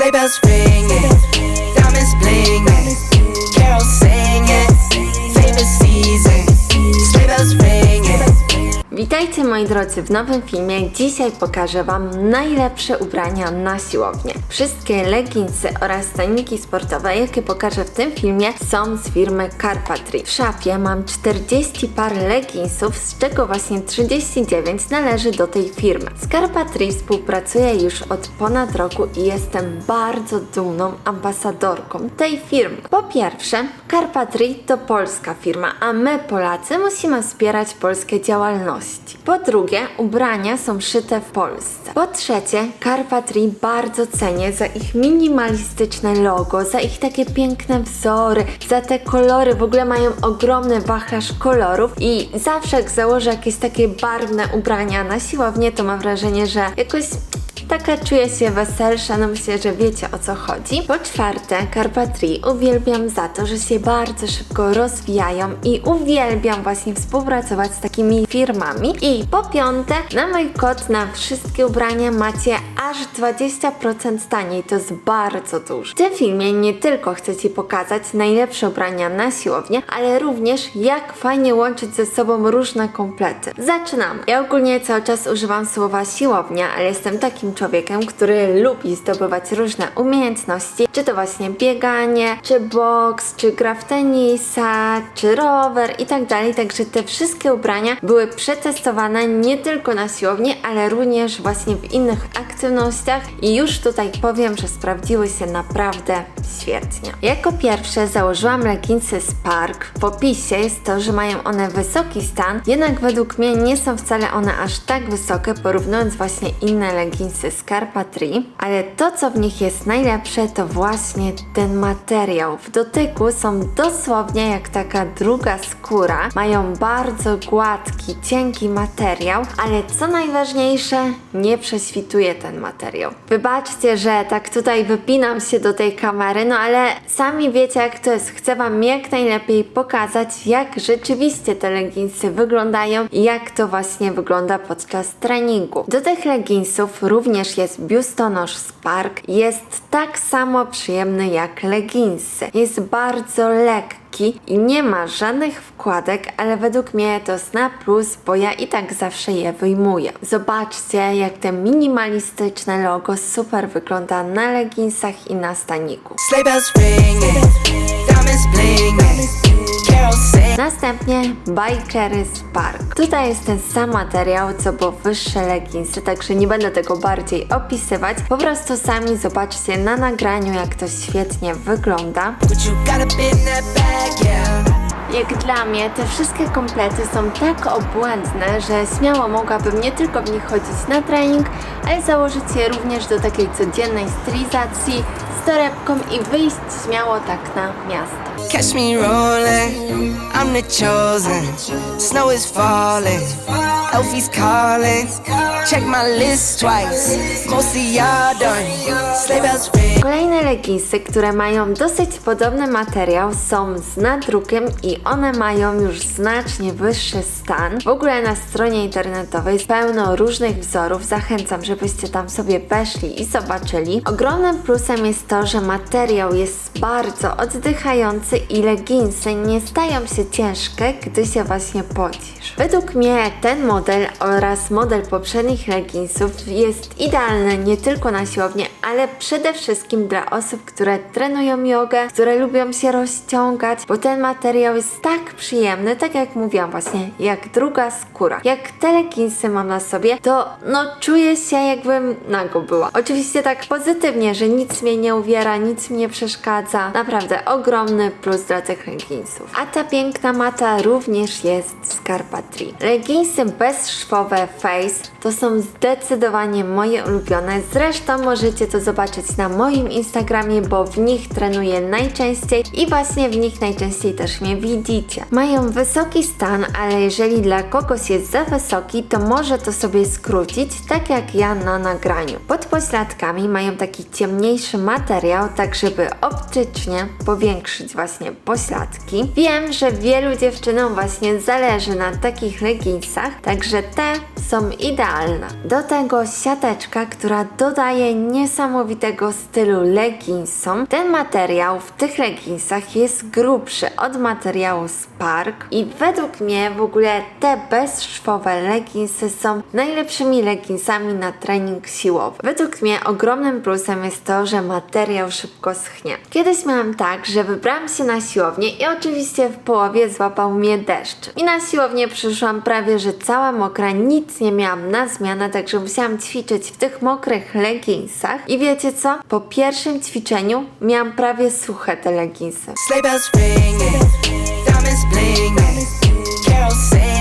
Sleigh bells ringing, Witajcie moi drodzy w nowym filmie. Dzisiaj pokażę Wam najlepsze ubrania na siłownię. Wszystkie leginsy oraz staniki sportowe, jakie pokażę w tym filmie, są z firmy Carpatry. W szafie mam 40 par leginsów, z czego właśnie 39 należy do tej firmy. Z Carpatry współpracuję już od ponad roku i jestem bardzo dumną ambasadorką tej firmy. Po pierwsze, Carpatry to polska firma, a my Polacy musimy wspierać polskie działalności. Po drugie, ubrania są szyte w Polsce. Po trzecie, Carpatry bardzo cenię za ich minimalistyczne logo, za ich takie piękne wzory, za te kolory. W ogóle mają ogromny wachlarz kolorów i zawsze jak założę jakieś takie barwne ubrania na siłownię, to mam wrażenie, że jakoś Taka czuję się weselsza, no myślę, że wiecie o co chodzi. Po czwarte, Carpatry uwielbiam za to, że się bardzo szybko rozwijają i uwielbiam właśnie współpracować z takimi firmami. I po piąte, na mój kod na wszystkie ubrania macie aż 20% taniej, to jest bardzo dużo. W tym filmie nie tylko chcę Ci pokazać najlepsze ubrania na siłownię, ale również jak fajnie łączyć ze sobą różne komplety. Zaczynam. Ja ogólnie cały czas używam słowa siłownia, ale jestem takim człowiekiem, który lubi zdobywać różne umiejętności, czy to właśnie bieganie, czy boks, czy gra w tenisa, czy rower i tak dalej. Także te wszystkie ubrania były przetestowane nie tylko na siłowni, ale również właśnie w innych aktywnościach i już tutaj powiem, że sprawdziły się naprawdę świetnie. Jako pierwsze założyłam leginsy Spark. W opisie jest to, że mają one wysoki stan, jednak według mnie nie są wcale one aż tak wysokie, porównując właśnie inne leginsy z Carpatry, ale to co w nich jest najlepsze to właśnie ten materiał. W dotyku są dosłownie jak taka druga skóra, mają bardzo gładki, cienki materiał, ale co najważniejsze, nie prześwituje ten materiał. Wybaczcie, że tak tutaj wypinam się do tej kamery, no ale sami wiecie jak to jest. Chcę Wam jak najlepiej pokazać, jak rzeczywiście te leginsy wyglądają i jak to właśnie wygląda podczas treningu. Do tych leginsów również jest biustonosz Spark. Jest tak samo przyjemny jak leginsy. Jest bardzo lekki i nie ma żadnych wkładek, ale według mnie to jest plus, bo ja i tak zawsze je wyjmuję. Zobaczcie, jak te minimalistyczne logo super wygląda na leginsach i na staniku. Sleigh bells ringing, diamonds blinging. Następnie Bikery Spark. Tutaj jest ten sam materiał, co było wyższe leginsy, także nie będę tego bardziej opisywać. Po prostu sami zobaczcie na nagraniu, jak to świetnie wygląda. Jak dla mnie te wszystkie komplety są tak obłędne, że śmiało mogłabym nie tylko w nich chodzić na trening, ale założyć je również do takiej codziennej stylizacji torebką i wyjść śmiało tak na miasto. Catch me rolling, I'm the chosen. Snow is falling, Elfie's calling. Check my list twice, most of y'all done. Sleigh bells ring. Kolejne leginsy, które mają dosyć podobny materiał są z nadrukiem i one mają już znacznie wyższy stan. W ogóle na stronie internetowej pełno różnych wzorów, zachęcam, żebyście tam sobie weszli i zobaczyli. Ogromnym plusem jest to, że materiał jest bardzo oddychający i leginsy nie stają się ciężkie, gdy się właśnie pocisz. Według mnie ten model oraz model poprzednich leginsów jest idealny nie tylko na siłownię, ale przede wszystkim dla osób, które trenują jogę, które lubią się rozciągać, bo ten materiał jest tak przyjemny, tak jak mówiłam właśnie, jak druga skóra. Jak te leginsy mam na sobie, to no czuję się jakbym nago była. Oczywiście tak pozytywnie, że nic mnie nie uwiera, nic mi nie przeszkadza. Naprawdę ogromny plus dla tych leginsów. A ta piękna mata również jest z Carpatry. Leginsy bezszwowe Face to są zdecydowanie moje ulubione. Zresztą możecie to zobaczyć na moim Instagramie, bo w nich trenuję najczęściej i właśnie w nich najczęściej też mnie widzicie. Mają wysoki stan, ale jeżeli dla kogoś jest za wysoki, to może to sobie skrócić, tak jak ja na nagraniu. Pod pośladkami mają taki ciemniejszy materiał, tak żeby optycznie powiększyć właśnie pośladki. Wiem, że wielu dziewczynom właśnie zależy na takich leginsach, tak także te są idealne. Do tego siateczka, która dodaje niesamowitego stylu leggingsom. Ten materiał w tych leggingsach jest grubszy od materiału Spark i według mnie w ogóle te bezszwowe leggingsy są najlepszymi leggingsami na trening siłowy. Według mnie ogromnym plusem jest to, że materiał szybko schnie. Kiedyś miałam tak, że wybrałam się na siłownię i oczywiście w połowie złapał mnie deszcz. I na siłownię przyszłam prawie, że cała mokra, nic nie miałam na zmianę, także musiałam ćwiczyć w tych mokrych leginsach. I wiecie co? Po pierwszym ćwiczeniu miałam prawie suche te leginsy. Sleigh bells ringing, diamonds blinging, carols singing,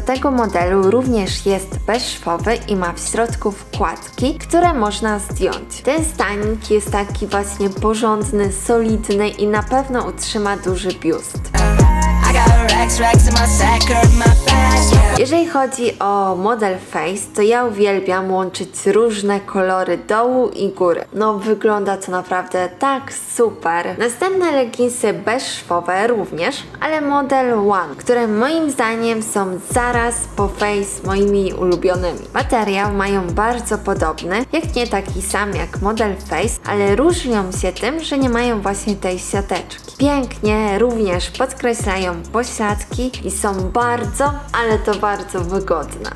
do tego modelu również jest bezszwowy i ma w środku wkładki, które można zdjąć. Ten stanik jest taki właśnie porządny, solidny i na pewno utrzyma duży biust. Jeżeli chodzi o model Face, to ja uwielbiam łączyć różne kolory dołu i góry. No wygląda to naprawdę tak super. Następne leginsy bezszwowe również, ale model One, które moim zdaniem są zaraz po Face moimi ulubionymi. Materiał mają bardzo podobny, jak nie taki sam jak model Face, ale różnią się tym, że nie mają właśnie tej siateczki. Pięknie również podkreślają pośladki i są bardzo, ale to bardzo wygodne.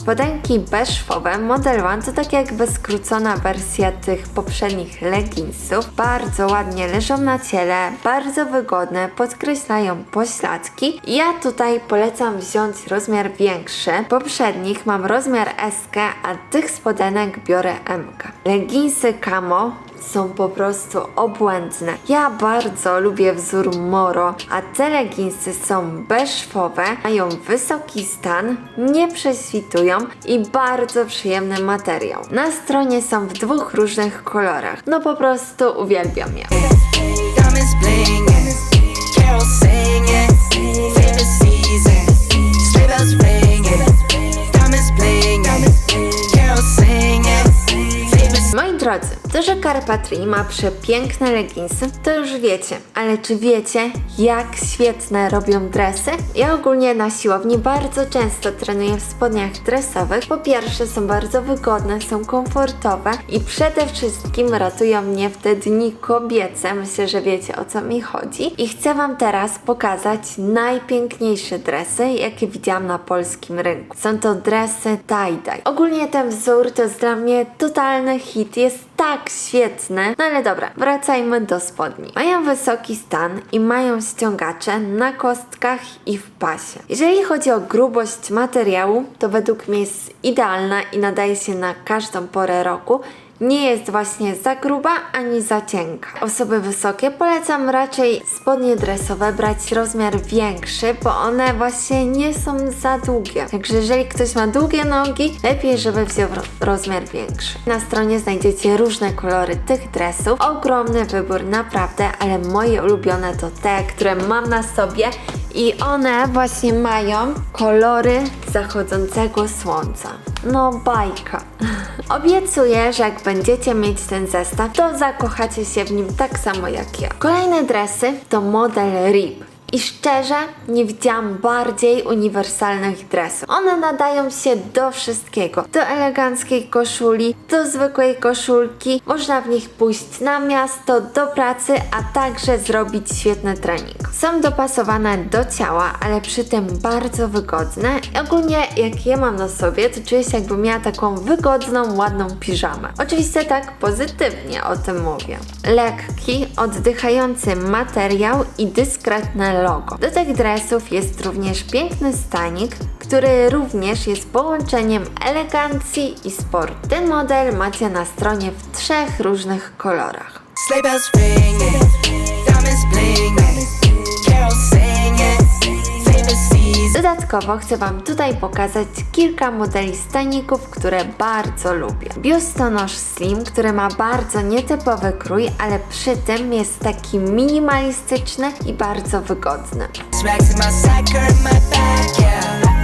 Spodenki beszwowe Model One to tak jakby skrócona wersja tych poprzednich leginsów. Bardzo ładnie leżą na ciele, bardzo wygodne, podkreślają pośladki. Ja tutaj polecam wziąć rozmiar większy. Poprzednich mam rozmiar SK, a tych spodenek biorę MK. Leginsy camo są po prostu obłędne. Ja bardzo lubię wzór Moro, a te leginsy są beszwowe, mają wysoki stan, nie prześwitują i bardzo przyjemny materiał. Na stronie są w dwóch różnych kolorach. No po prostu uwielbiam je. Carpatry ma przepiękne leginsy, to już wiecie, ale czy wiecie, jak świetne robią dresy? Ja ogólnie na siłowni bardzo często trenuję w spodniach dresowych. Po pierwsze są bardzo wygodne, są komfortowe i przede wszystkim ratują mnie w te dni kobiece. Myślę, że wiecie o co mi chodzi. I chcę Wam teraz pokazać najpiękniejsze dresy, jakie widziałam na polskim rynku. Są to dresy tie-dye. Ogólnie ten wzór to jest dla mnie totalny hit, jest tak świetny. No ale dobra, wracajmy do spodni. Mają wysoki stan i mają ściągacze na kostkach i w pasie. Jeżeli chodzi o grubość materiału, to według mnie jest idealna i nadaje się na każdą porę roku nie jest właśnie za gruba ani za cienka. Osoby wysokie polecam raczej spodnie dresowe brać rozmiar większy, bo one właśnie nie są za długie. Także jeżeli ktoś ma długie nogi, lepiej żeby wziął ro- rozmiar większy. Na stronie znajdziecie różne kolory tych dresów. Ogromny wybór naprawdę, ale moje ulubione to te, które mam na sobie i one właśnie mają kolory zachodzącego słońca. No bajka. Obiecuję, że jak będziecie mieć ten zestaw, to zakochacie się w nim tak samo jak ja. Kolejne dresy to model RIP. I szczerze, nie widziałam bardziej uniwersalnych dresów. One nadają się do wszystkiego. Do eleganckiej koszuli, do zwykłej koszulki. Można w nich pójść na miasto, do pracy, a także zrobić świetny trening. Są dopasowane do ciała, ale przy tym bardzo wygodne. I ogólnie jak je mam na sobie, to czuję się jakby miała taką wygodną, ładną piżamę. Oczywiście tak pozytywnie o tym mówię. Lekki, oddychający materiał i dyskretne logo. Do tych dresów jest również piękny stanik, który również jest połączeniem elegancji i sportu. Ten model macie na stronie w trzech różnych kolorach. Dodatkowo chcę Wam tutaj pokazać kilka modeli staników, które bardzo lubię. Biustonosz Slim, który ma bardzo nietypowy krój, ale przy tym jest taki minimalistyczny i bardzo wygodny.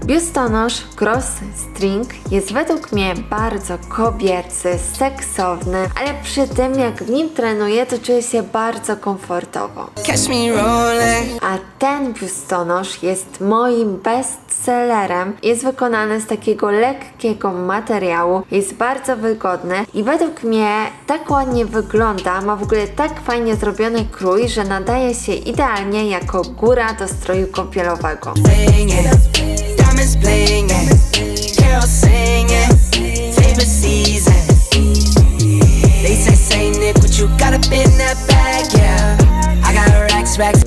Biustonosz Cross String jest według mnie bardzo kobiecy, seksowny, ale przy tym jak w nim trenuję, to czuję się bardzo komfortowo. Catch me rolling. A ten biustonosz jest moim bestsellerem. Jest wykonany z takiego lekkiego materiału, jest bardzo wygodny i według mnie tak ładnie wygląda, ma w ogóle tak fajnie zrobiony krój, że nadaje się idealnie jako góra do stroju kąpielowego. Carols singing, favorite season. They say, say Nick, what you got up in that bag,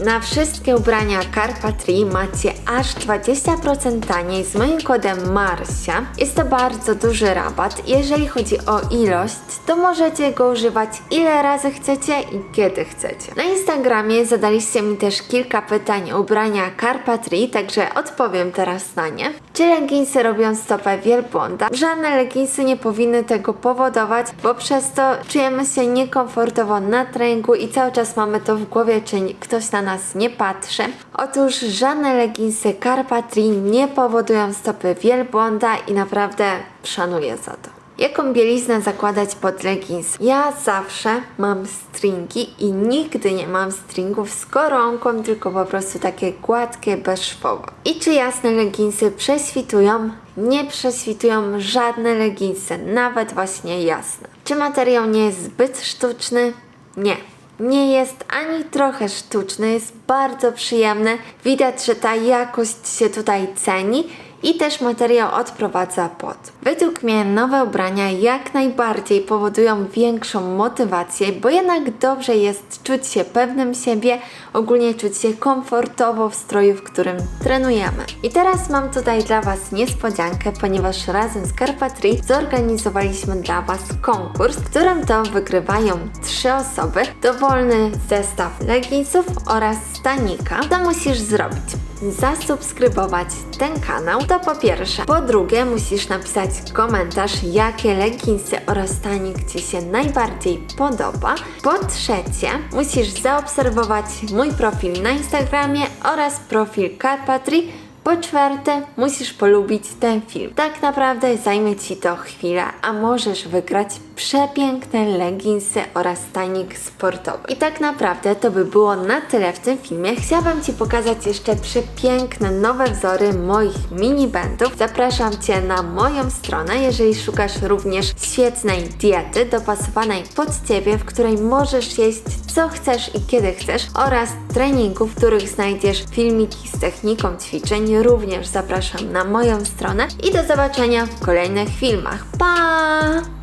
Na wszystkie ubrania Carpatry macie aż 20% taniej z moim kodem MARSIA. Jest to bardzo duży rabat. Jeżeli chodzi o ilość, to możecie go używać ile razy chcecie i kiedy chcecie. Na Instagramie zadaliście mi też kilka pytań o ubrania Carpatry, także odpowiem teraz na nie. Czy leginsy robią stopę wielbłąda? Żadne leginsy nie powinny tego powodować, bo przez to czujemy się niekomfortowo na treningu i cały czas mamy to w głowie, czy ktoś na nas nie patrzy. Otóż żadne leginsy Carpatry nie powodują stopy wielbłąda i naprawdę szanuję za to. Jaką bieliznę zakładać pod legins? Ja zawsze mam stringi i nigdy nie mam stringów z koronką, tylko po prostu takie gładkie, bezszwowe. I czy jasne leginsy prześwitują? Nie prześwitują żadne leginsy, nawet właśnie jasne. Czy materiał nie jest zbyt sztuczny? Nie. Nie jest ani trochę sztuczny, jest bardzo przyjemny. Widać, że ta jakość się tutaj ceni i też materiał odprowadza pot. Według mnie nowe ubrania jak najbardziej powodują większą motywację, bo jednak dobrze jest czuć się pewnym siebie, ogólnie czuć się komfortowo w stroju, w którym trenujemy. I teraz mam tutaj dla Was niespodziankę, ponieważ razem z Carpatry zorganizowaliśmy dla Was konkurs, w którym to wygrywają trzy osoby, dowolny zestaw leginsów oraz stanika. Co musisz zrobić? Zasubskrybować ten kanał, to po pierwsze. Po drugie, musisz napisać komentarz, jakie leginsy oraz stanik Ci się najbardziej podoba. Po trzecie, musisz zaobserwować mój profil na Instagramie oraz profil Carpatry. Po czwarte, musisz polubić ten film. Tak naprawdę zajmie Ci to chwilę, a możesz wygrać przepiękne leginsy oraz stanik sportowy. I tak naprawdę to by było na tyle w tym filmie. Chciałabym Ci pokazać jeszcze przepiękne nowe wzory moich mini bandów. Zapraszam Cię na moją stronę, jeżeli szukasz również świetnej diety dopasowanej pod Ciebie, w której możesz jeść co chcesz i kiedy chcesz oraz treningów, w których znajdziesz filmiki z techniką ćwiczeń. Również zapraszam na moją stronę i do zobaczenia w kolejnych filmach. Pa!